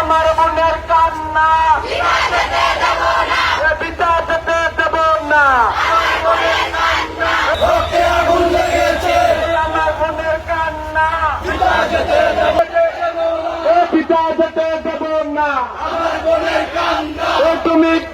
আমার বোনের কান্না। পিতা যেতে দেব না। এ আমার বোনের কান্না। পিতা যেতে দেব না। এ তুমি কে আমি